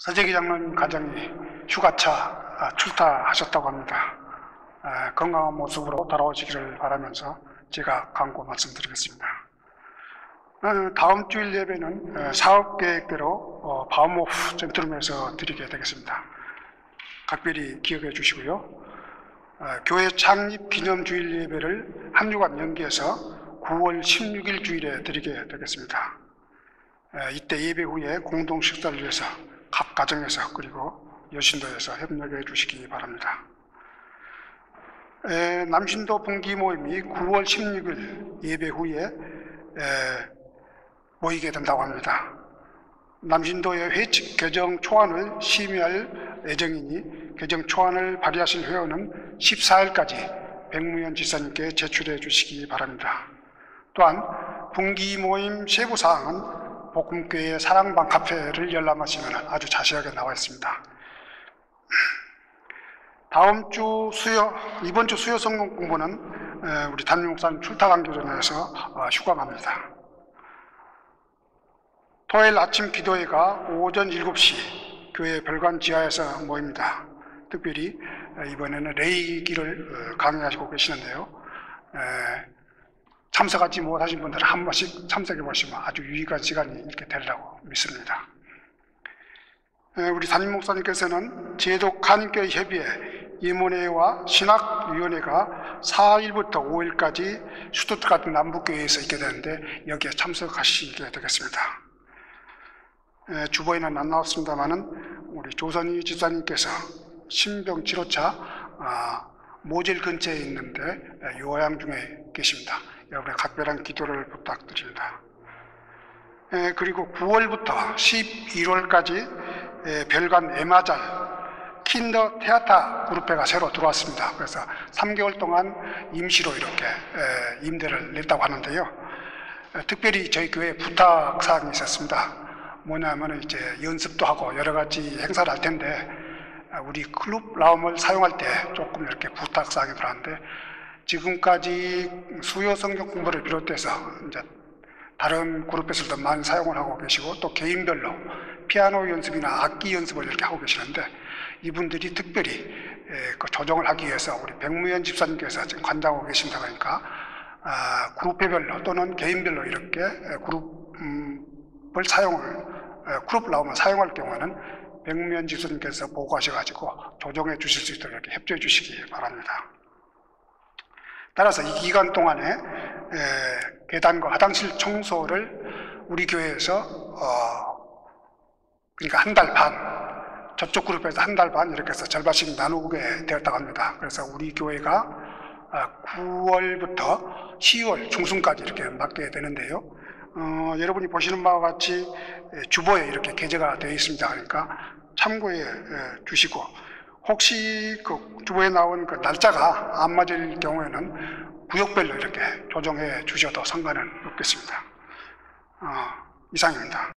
서재기 장로님 가정이 휴가차 아, 출타하셨다고 합니다. 아, 건강한 모습으로 돌아오시기를 바라면서 제가 강고 말씀드리겠습니다. 어, 다음 주일 예배는 어, 사업 계획대로 어, 바움오프 센트룸에서 드리게 되겠습니다. 각별히 기억해 주시고요. 어, 교회 창립 기념 주일 예배를 한 주간 연기해서 9월 16일 주일에 드리게 되겠습니다. 에, 이때 예배 후에 공동 식사를 위해서 각 가정에서 그리고 여신도에서 협력해 주시기 바랍니다. 에, 남신도 분기 모임이 9월 16일 예배 후에 에, 모이게 된다고 합니다. 남신도의 회칙 개정 초안을 심의할 예정이니 개정 초안을 발의하실 회원은 14일까지 백무현 지사님께 제출해 주시기 바랍니다. 또한 분기 모임 세부 사항은 복음교회 사랑방 카페를 열람하시면 아주 자세하게 나와 있습니다. 다음 주 수요, 이번 주 수요 성공 공부는 에, 우리 담임 목사님 출타 관계전에서 어, 휴강합니다. 토요일 아침 기도회가 오전 7시 교회 별관 지하에서 모입니다. 특별히 에, 이번에는 레이기를 어, 강의하시고 계시는데요. 에, 참석하지 못하신 분들은 한 번씩 참석해 보시면 아주 유익한 시간이 이렇게 되리라고 믿습니다. 에, 우리 담임 목사님께서는 제독 한인교회 협의회 예문회와 신학위원회가 4일부터 5일까지 슈투트가트 남북교회에서 있게 되는데 여기에 참석하시게 되겠습니다. 에, 주보에는 안 나왔습니다만은 우리 조선희 집사님께서 신병 치료차 아, 모질 근처에 있는데 에, 요양 중에 계십니다. 여러분의 각별한 기도를 부탁드립니다. 에, 그리고 9월부터 11월까지 에, 별관 에마잘 킨더 테아타 그룹회가 새로 들어왔습니다. 그래서 3개월 동안 임시로 이렇게 에, 임대를 냈다고 하는데요. 에, 특별히 저희 교회에 부탁 사항이 있었습니다. 뭐냐면 이제 연습도 하고 여러 가지 행사를 할 텐데 아, 우리 클럽 라움을 사용할 때 조금 이렇게 부탁 사항이 들어왔는데 지금까지 수요 성경 공부를 비롯해서 이제 다른 그룹에서도 많이 사용을 하고 계시고 또 개인별로 피아노 연습이나 악기 연습을 이렇게 하고 계시는데 이분들이 특별히 에, 그 조정을 하기 위해서 우리 백무현 집사님께서 지금 관장하고 계신다 보니까 아, 그룹별로 또는 개인별로 이렇게 에, 그룹을 사용을 에, 그룹 라움을 사용할 경우에는 백무현 집사님께서 보고하셔가지고 조정해 주실 수 있도록 이렇게 협조해 주시기 바랍니다. 따라서 이 기간 동안에 에, 계단과 화장실 청소를 우리 교회에서 어, 그러니까 한 달 반, 저쪽 그룹에서 한 달 반 이렇게 해서 절반씩 나누게 되었다고 합니다. 그래서 우리 교회가 9월부터 10월 중순까지 이렇게 맡게 되는데요. 어, 여러분이 보시는 바와 같이 주보에 이렇게 게재가 되어 있습니다. 그러니까 참고해 주시고 혹시 그 주보에 나온 그 날짜가 안 맞을 경우에는 구역별로 이렇게 조정해 주셔도 상관은 없겠습니다. 어, 이상입니다.